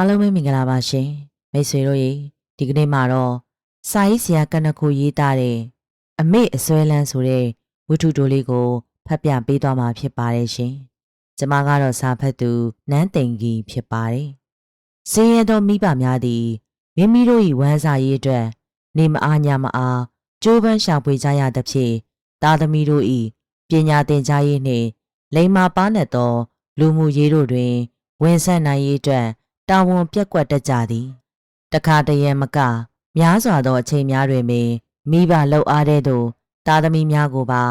အားလုံးပဲမင်္ဂလာပါရှင်မိတ်ဆွေတို့ရေဒီကနေ့မှာတော့စာရေးဆရာကနခုရေးသားတဲ့အမေအစွဲလန်းဆိုတဲ့ဝတ္ထုတိုလေးကိုဖတ်ပြပေးသွားမှာဖြစ်ပါတယ်ရှင်ကျွန်မကတော့စာဖတ်သူနန်းသိန်ကြီးဖြစ်ပါတယ်စင်းရဲသောမိဘများသည်မိမိတို့၏ဝမ်းစာရေးအတွက်နေမအားညမအားကြိုးပမ်းရှာဖွေကြရသဖြင့်သားသမီးတို့၏ပညာသင်ကြားရေးနှင့်လိမ္မာပါးနှက်သော လူမှုရေးတို့တွင် ဝင်ဆက်နိုင်ရေးအတွက် တာဝန်ပြက်ကွက်တတ်ကြသည်တခါတရံမကများစွာသောအချိန်များတွင်ပင်မိဘလှုပ်အားတဲ့သို့သားသမီးများကိုပါ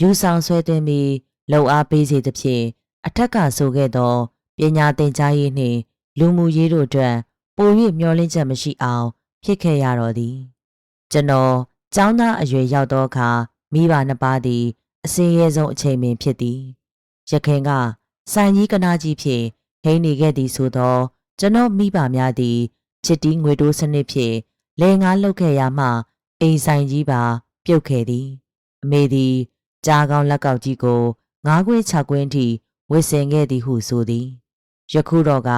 ယူဆောင်ဆွဲသွင်းပြီးလှုပ်အားပေးစေသဖြင့်အထက်ကဆိုခဲ့သောပညာသင်ကြားရေးနှင့်လူမှုရေးတို့အတွက်ပို၍မျှော်လင့်ချက်မရှိအောင်ဖြစ်ခဲ့ရတော်သည်ကျွန်တော်ကျောင်းသားအရွယ်ရောက်သောအခါမိဘနှစ်ပါးသည်အစင်းရဲဆုံးအချိန်ပင်ဖြစ်သည်ရခင်ကဆိုင်ကြီးကနာကြီးဖြင့်ဟိန်းနေခဲ့သည်ဆိုသော ကျွန်တော်မိဘများသည်ချစ်တီးငွေတိုးစနစ်ဖြင့်လယ်ငါလှုပ်ခဲ့ရမှအိမ်ဆိုင်ကြီးပါ ပြုတ်ခဲ့သည် အမေသည်ကြားကောင်းလက်ကောက်ကြီးကိုငါးခွေခြောက်ခွင်းထိဝစ်ဆင်ခဲ့သည်ဟုဆိုသည်ယခုတော့က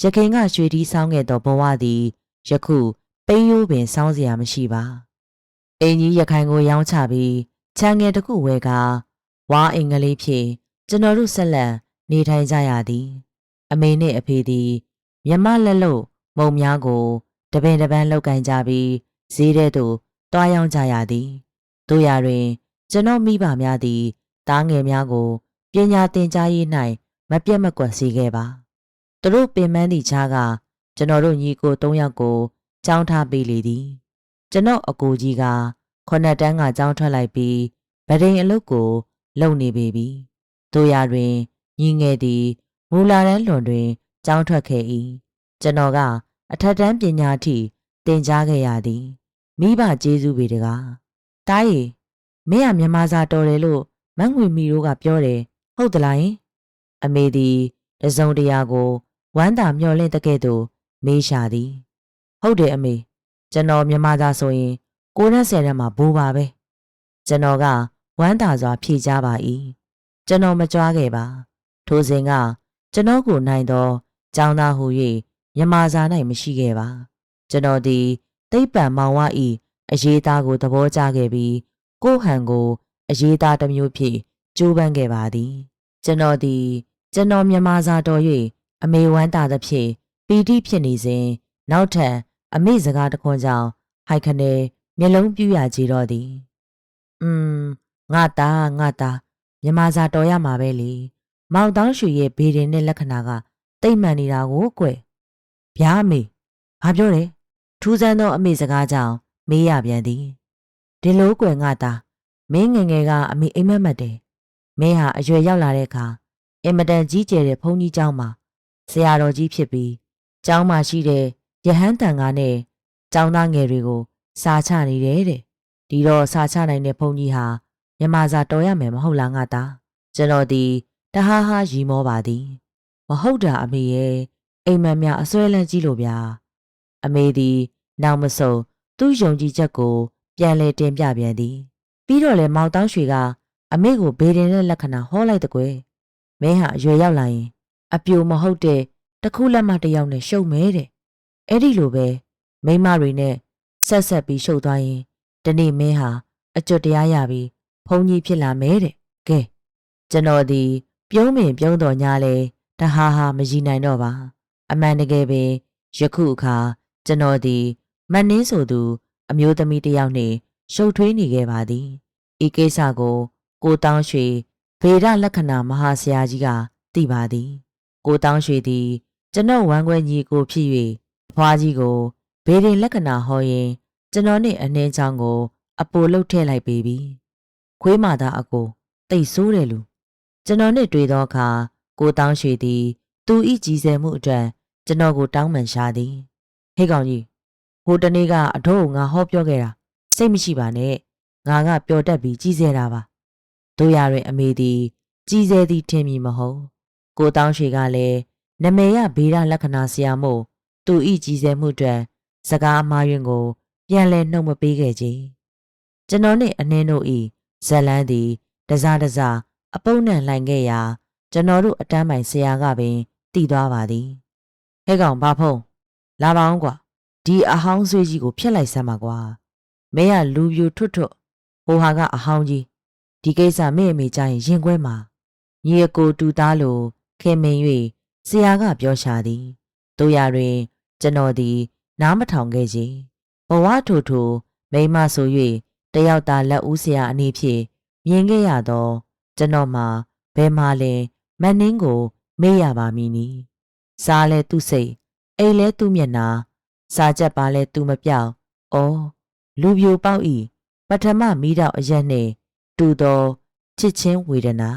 ရခိုင်ကရွှေတီးဆောင်းခဲ့သောဘဝသည်ယခုပိန်းရိုးပင်ဆောင်းစရာမရှိပါအိမ်ကြီးရခိုင်ကိုရောင်းချပြီးခြံငယ်တစ်ခုဝယ်ကဝါအိမ်ကလေးဖြင့်ကျွန်တော်တို့ဆက်လက်နေထိုင်ကြရသည် အမေနှင့်အဖေသည် မြမလက်လို့မုံများကိုတပင်တပန်းလောက်ကင်ကြပြီးဈေးထဲသို့တွားရောက်ကြရသည်တို့ရာတွင် ကျွန်တော်မိဘများသည်တားငယ်များကိုပညာသင်ကြားရေး၌မပြတ်မကွက်စေခဲ့ပါသူတို့ပင်ပန်းသည့်ခြားကကျွန်တော်တို့ညီကို၃ယောက်ကိုကြောင်းထားပေးလေသည်ကျွန်တော်အကိုကြီးကခုနှစ်တန်းကကြောင်းထွက်လိုက်ပြီးဗဒိန်အလုပ်ကိုလုပ်နေပေပြီတို့ရာတွင်ညီငယ်သည်မူလာတန်းလွန်တွင် ကြောင်းထွက်ခဲ့၏ကျွန်တော်ကအထက်တန်းပညာထိသင်ကြားခဲ့ရသည်မိဘကျေးဇူးပေတကားတားရီမင်းကမြန်မာစာတော်တယ်လို့မန်းငွေမီတို့ကပြောတယ်ဟုတ်သလားယင်အမေသည်တစုံတရာကိုဝမ်းသာမျှော်လင့်တဲ့ကဲ့သို့မေးရှာသည်ဟုတ်တယ်အမေကျွန်တော်မြန်မာစာဆိုရင်ကိုနဲ့ဆယ်ထဲမှာဘိုးပါပဲကျွန်တော်ကဝမ်းသာစွာဖြေကြားပါ၏ကျွန်တော်မကြွားခဲ့ပါထိုစဉ်ကကျွန်တော်ကိုနိုင်သော ကျောင်းသားဟူ၍မြန်မာစာ၌မရှိခဲ့ပါကျွန်တော်သည်သိပ္ပံမောင်ဝဤအရေးသားကိုသဘောကျခဲ့ပြီးကိုဟန်ကိုအရေးသားတစ်မျိုးဖြင့်ကြိုးပမ်းခဲ့ပါသည်ကျွန်တော်သည်ကျွန်တော်မြန်မာစာတော်၍အမေဝမ်းသာသဖြင့်ပီတိဖြစ်နေစဉ်နောက်ထပ်အမေစကားတခွန်းကြောင့်ဟိုက်ခနဲမျက်လုံးပြူရကြတော့သည်อืมငါသားငါသားမြန်မာစာတော်ရမှာပဲလေမောင်တောင်းရွှေရဲ့ဘေးရင်နဲ့လက္ခဏာက တိတ်မှန်နေတာကိုကွယ်ဗျာအမေဘာပြောလဲထူးဆန်းသောအမေစကားကြောင့်မေးရပြန်သည်ဒီလိုကွယ်ငါသားမင်းငယ်ငယ်ကအမေအိမ်မက်မက်တယ်မင်းဟာအရွယ်ရောက်လာတဲ့အခါအင်မတန်ကြီးကျယ်တဲ့ဘုန်းကြီးကျောင်းမှာဆရာတော်ကြီးဖြစ်ပြီးကျောင်းမှာရှိတဲ့ယဟန်တန်ကားနဲ့ကျောင်းသားငယ်တွေကိုစာချနေတယ်တဲ့ဒီတော့စာချနိုင်တဲ့ဘုန်းကြီးဟာမြမစာတော်ရမယ်မဟုတ်လားငါသားကျွန်တော်ဒီတဟားဟားရီမောပါသည် မဟုတ်တာအမေရဲ့အိမ်မက်များအစွဲလန်းကြီးလို့ဗျာအမေသည်နောက်မဆုံးသူ့ယုံကြည်ချက်ကိုပြန်လဲတင်ပြပြန်သည် ပြီးတော့လေမောင်တောင်းရွှေကအမေကိုဘေးတင်တဲ့လက္ခဏာဟောလိုက်တဲ့ကွယ်မင်းဟာအရွယ်ရောက်လာရင် အပြိုမဟုတ်တဲ့တခုလက်မတစ်ယောက်နဲ့ရှုံမဲတဲ့အဲ့ဒီလိုပဲမိမတွေနဲ့ဆက်ဆက်ပြီးရှုပ်သွားရင်ဒီနေ့မင်းဟာအကျွတ်တရားရပြီးဘုံကြီးဖြစ်လာမဲတဲ့ကဲကျွန်တော်ဒီပြုံးပင်ပြုံးတော်ညာလဲ တဟားဟာမရည်နိုင်တော့ပါ အမှန်တကယ်ပင်ယခုအခါကျွန်တော်ဒီမတ်နင်းဆိုသူ အမျိုးသမီးတစ်ယောက်နှင့်ရှုပ်ထွေးနေခဲ့ပါသည်ဤကိစ္စကို ကိုတောင်းရွှေဗေဒလက္ခဏာမဟာဆရာကြီးကသိပါသည် ကိုတောင်းရွှေသည်ကျွန်တော်ဝမ်းခွဲညီကိုဖြစ်၍ဖွားကြီးကိုဘေဒင်လက္ခဏာဟောရင် ကျွန်တော်နှင့်အနှင်းချောင်းကို အပိုလှုပ်ထည့်လိုက်ပေပြီခွေးမာသားအကိုတိတ်ဆိုးတယ်လူကျွန်တော်နှင့်တွေ့သောအခါ ကိုတောင်းရွှေသည် သူဤကြည်စဲမှုအတွက်ကျွန်တော်ကိုတောင်းပန်ရှာသည်ဟေ့ကောင်ကြီးဟိုတနေ့ကအထုပ်ငါဟောပြောခဲ့တာစိတ်မရှိပါနဲ့ငါကပျော်တက်ပြီးကြီးစဲတာပါတို့ရတွင်အမေသည်ကြီးစဲသည်ထင်မြင်မဟုတ်ကိုတောင်းရွှေကလည်းနမေရဗေဒလက္ခဏာဆရာမို့သူဤကြည်စဲမှုအတွက်စကားအမှားယွင်းကို ပြန်လဲနှုတ်မပေးခဲ့ကြကျွန်တော်နှင့်အနှင်းတို့ဤဇလန်းသည်တစားတစားအပုပ်နှံလှိုင်ခဲ့ရာ ကျွန်တော်တို့အတန်းပိုင်ဆရာကပင်တည်သွားပါသည်ဟဲ့ကောင်ဘာဖုံးလာပါအောင်ကွာဒီအဟောင်းဆွေးကြီးကိုဖျက်လိုက်စမ်းပါကွာမဲကလူပြူထွတ်ထွတ်ဟိုဟာကအဟောင်းကြီးဒီကိစ္စမဲအမေကြရင်ရင်ခွဲမှာညီအကိုတူသားလိုခင်မင်၍ဆရာကပြောရှာသည်တို့ရတွင် ကျွန်တော်သည် နားမထောင်ခဲ့ချေဘဝထိုထိုမိမဆို၍တယောက်သာလက်ဦးဆရာအနေဖြင့်မြင်ခဲ့ရသော ကျွန်တော်မှာဘယ်မှလဲ မနှင်းကို မေ့ရပါမည်နီစားလဲသူ့စိတ်အိမ်လဲသူ့မျက်နာစားချက်ပါလဲသူမပြောက်။အော်လူပြိုပေါက်ဤပထမမိတော့အရက်နှင့်တူသောချစ်ချင်းဝေဒနာ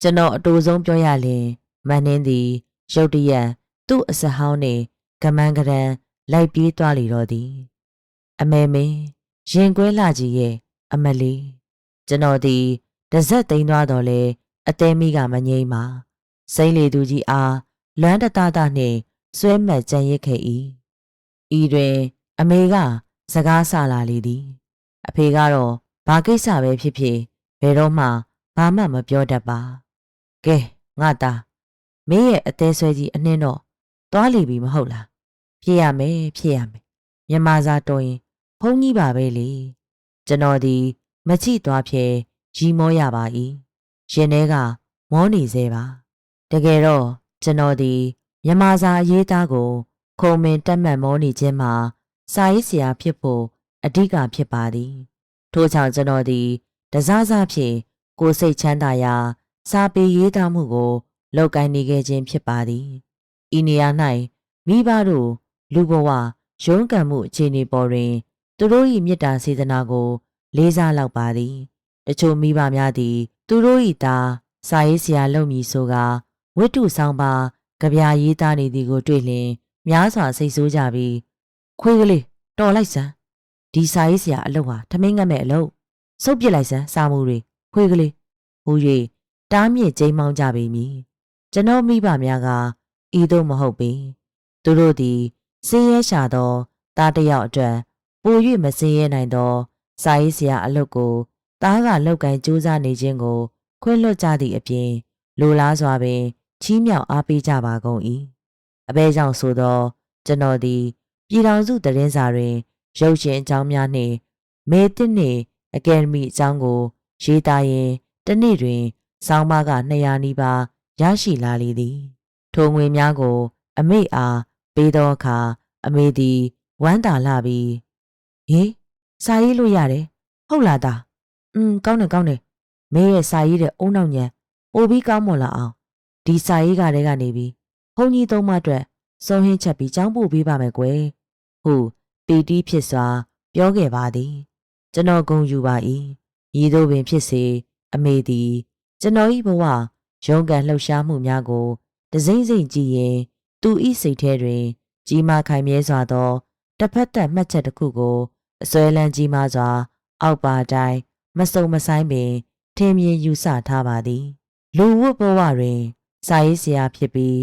ကျွန်တော်အတူဆုံးပြောရရင်မန်နှင်းသည်ရုတ်တရက်သူ့အစဟောင်းနှင့်ကမန်းကရန်လိုက်ပြေးသွားလေတော့သည်အမေမင်းရင်ကွဲလာကြီးရဲ့အမလီကျွန်တော်သည်တစက်သိမ်းသွားတော့လေ အသေးမိကမငိမ့်ပါစိမ့်လေသူကြီးအားလွမ်းတတတနှင့်ဆွဲမှတ်ကြံရစ်ခဲ့၏ဤတွင် အမေက စကားဆလာလေသည် အဖေကတော့ဘာကိစ္စပဲဖြစ်ဖြစ်ဘယ်တော့မှဘာမှမပြောတတ်ပါကဲငါသားမင်းရဲ့အသေးဆွဲကြီးအနှင်းတော့သွားလီပြီမဟုတ်လားဖြစ်ရမယ်ဖြစ်ရမယ်မြန်မာစာတော်ရင်ဘုန်းကြီးပါပဲလေကျွန်တော်ဒီမချိသွားဖြဲရီမောရပါ၏ ရင်ထဲကမောနေသေးပါတကယ်တော့ကျွန်တော်ဒီမြန်မာစာအရေးသားကို ခုံမင်တက်မှတ်မောနေခြင်းမှာစာရေးဆရာဖြစ်ဖို့အဓိကဖြစ်ပါသည်ထို့ကြောင့်ကျွန်တော်သည်တစားစားဖြင့်ကိုယ်စိတ်ချမ်းသာရာစာပေရေးသားမှုကိုလောက်ကိုင်းနေခဲ့ခြင်းဖြစ်ပါသည်ဤနေရာ၌မိဘတို့လူဘဝရုန်းကန်မှုအခြေအနေပေါ်တွင်သူတို့၏မေတ္တာစေတနာကို လေးစားလောက်ပါသည် တချို့မိဘများသည် သူတို့၏သားစာရေးဆရာလုပ်မည်ဆိုကာဝိတုဆောင်ပါကြပြာရေးသားနေသည်ကိုတွေ့လျင်များစွာစိတ်ဆိုးကြပြီးခွေးကလေးတော်လိုက်စမ်းဒီစာရေးဆရာအလုပ်ဟာထမင်းငတ်မဲ့အလုပ်စုပ်ပစ်လိုက်စမ်းစာမှုတွေခွေးကလေးဟူ၍တားမြစ်ကျိမ်းမောင်းကြပေမည်ကျွန်တော်မိဘများကဤသို့မဟုတ်ပေသူတို့သည်စင်းရဲရှာသောသားတစ်ယောက်အတွက်ပို၍မစင်းရဲနိုင်သောစာရေးဆရာအလုပ်ကို သားကလောက်ကန်ကြိုးစားနေခြင်းကို ခွင့်လွှတ်ကြသည့်အပြင်လိုလားစွာပင်ချီးမြှောက်အားပေးကြပါကုန်၏အဘဲကြောင့်ဆိုသောကျွန်တော်သည်ပြည်ထောင်စုသတင်းစာတွင်ရုပ်ရှင်အကြောင်းများနှင့်မေတစ်နှင့်အကယ်ဒမီအကြောင်းကို ရေးသားရင်းတစ်နေ့တွင်စောင်းမက200နီးပါးရရှိလာလေသည်ထိုငွေများကို အမေအားပေးသောအခါအမေသည်ဝမ်းသာလာပြီးဟေးစာရေးလို့ရတယ်ဟုတ်လားသား อืมကောင်းတယ်ကောင်းတယ်မင်းရဲ့စာရေးတဲ့အုံနောက်ညံပိုပြီးကောင်းမွန်လာအောင်ဒီစာရေးကတည်းကနေပြီးဘုန်းကြီးသုံးမအတွက်စုံဟင်းချက်ပြီးကြောင်းပို့ပေးပါမယ်ကွယ်ဟုပီတီးဖြစ်စွာ ပြောခဲ့ပါသည် ကျွန်တော်ဂုံယူပါ၏ဤသို့ပင်ဖြစ်စေအမေသည် ကျွန်တော်၏ဘဝရုန်းကန်လှုပ်ရှားမှုများကိုတစိမ့်စိမ့်ကြည့်ရင် သူ၏စိတ်ထဲတွင် ကြီးမားခိုင်မြဲစွာသောတစ်ဖက်သက်မှတ်ချက်တစ်ခုကိုအစွဲလန်းကြီးမားစွာ အောက်ပါတိုင်း မစုံမဆိုင်ပင်ထင်မြင်ယူဆထားပါသည်လူဝတ်ဘဝတွင်စာရေးဆရာဖြစ်ပြီး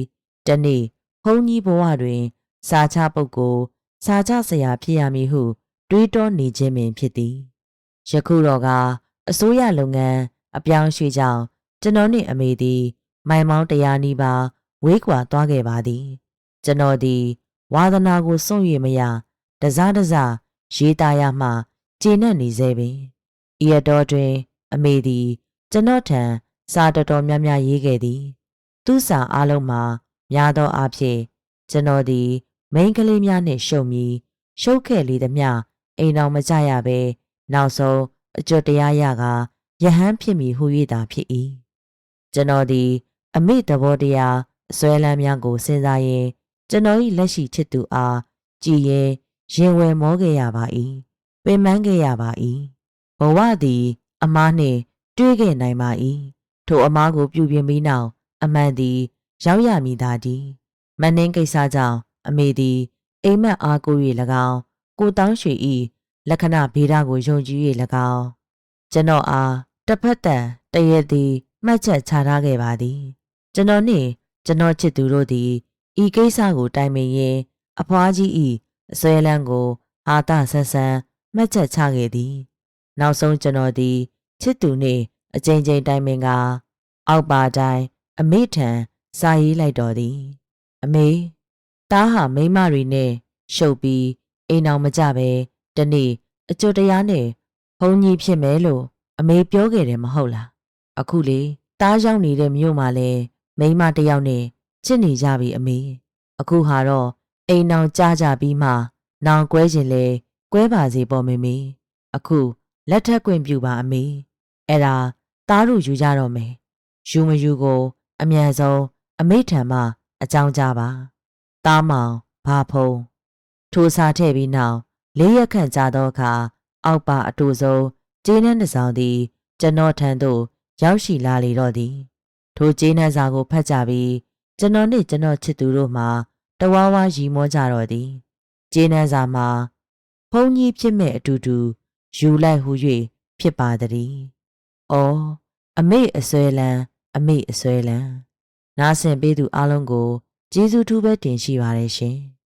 တနေ့ဘုန်းကြီးဘဝတွင် စာချပုဂ္ဂိုလ်စာချဆရာဖြစ်ရမည်ဟု တွေးတောနေခြင်းပင်ဖြစ်သည်ယခုတော့ကအစိုးရလုပ်ငန်းအပြောင်းရွှေ့ကြောင်းကျွန်တော်နှင့်အမေသည် မိုင်မောင်းတရားနီးပါးဝေးကွာသွားခဲ့ပါသည် ကျွန်တော်သည် ဝါသနာကိုစွန့်၍မရတစားတစားရေးသားရမှကျေနပ်နေစေပင် ဤအတော်တွင် အမေသည် ကျွန်တော်ထံစာတော်တော်များများရေးခဲ့သည် သူစာအားလုံးမှာများသောအားဖြင့်ကျွန်တော်သည် မိန်းကလေးများနှင့်ရှုံမီရှုပ်ခဲ့လေသည်မျှအိမ်တော်မကြရပဲနောက်ဆုံးအကျွတ်တရားရကယဟန်ဖြစ်မည်ဟု၍သာဖြစ်၏ကျွန်တော်သည် အမိသဘောတရားအစွဲလမ်းများကိုစဉ်းစားရင်ကျွန်တော်၏လက်ရှိချစ်သူအားကြည်ရင်ရင်ဝယ်မောခဲ့ရပါ၏ပင်ပန်းခဲ့ရပါ၏ ဘဝသည် အမားနှင့်တွေးခဲ့နိုင်ပါ၏ထိုအမားကိုပြုပြင်ပြီးနောက်အမှန်သည် ရောက်ရမည်သာသည်မနှင်းကိစ္စကြောင့်အမေသည် အိမ်မက်အားကို၍၎င်းကိုတောင်းရွှေ၏လက္ခဏာဗေဒကိုယုံကြည်၍၎င်းကျွန်တော်အားတစ်ဖက်တန်တရက်သည်မှတ်ချက်ချထားခဲ့ပါသည် ကျွန်တော်နှင့်ကျွန်တော်ချစ်သူတို့သည်ဤကိစ္စကိုတိုင်ပင်ရင်းအဖွားကြီး၏အစွဲလန်းကိုအာသဆန်းဆန်းမှတ်ချက်ချခဲ့သည် နောက်ဆုံးကျွန်တော်သည်ချစ်သူနှင့်အကြိမ်ကြိမ်တိုင်ပင်ကအောက်ပါတိုင်းအမေထံစာရေးလိုက်တော်သည် အမေတားဟာမိန်းမတွေနဲ့ရှုပ်ပြီးအိမ်အောင်မကြပဲတနေ့အကျွတ်တရားနဲ့ဘုံကြီးဖြစ်မယ်လို့အမေပြောခဲ့တယ်မဟုတ်လားအခုလေတားရောက်နေတဲ့မြို့မှာလဲမိန်းမတစ်ယောက်နဲ့ချစ်နေကြပြီအမေအခုဟာတော့အိမ်အောင်ကြကြပြီးမှနောင်ကွဲခြင်းလဲကွဲပါစေပေါ့မေမေအခု လက်ထက်ခွင့်ပြုပါအမေအဲ့ဒါတားတို့ယူကြတော့မယ်ယူမယူကို အမြန်ဆုံးအမိထံမှအကြောင်းကြားပါတားမောင်ဘာဖုံးထိုစာထည့်ပြီးနောက်လေးရက်ခန့်ကြာသောအခါအောက်ပါအတူဆုံးကျေးနှန်းတစ်စောင်သည်ကျွန်တော်ထံသို့ရောက်ရှိလာလေတော့သည်ထိုကျေးနှန်းစာကိုဖတ်ကြပြီးကျွန်တော်နှင့်ကျွန်တော်ချစ်သူတို့မှတဝါဝါရီမောကြတော့သည်ကျေးနှန်းစာမှာဖုန်ကြီးဖြစ်မဲ့အတူတူ ယူလိုက်ဟု၍ဖြစ်ပါသည်။အော်အမေအစွဲလန်းအမေအစွဲလန်းနားဆင်ပေးသူအလုံးကိုကျေးဇူးထူးပဲတင်ရှိပါတယ်ရှင်။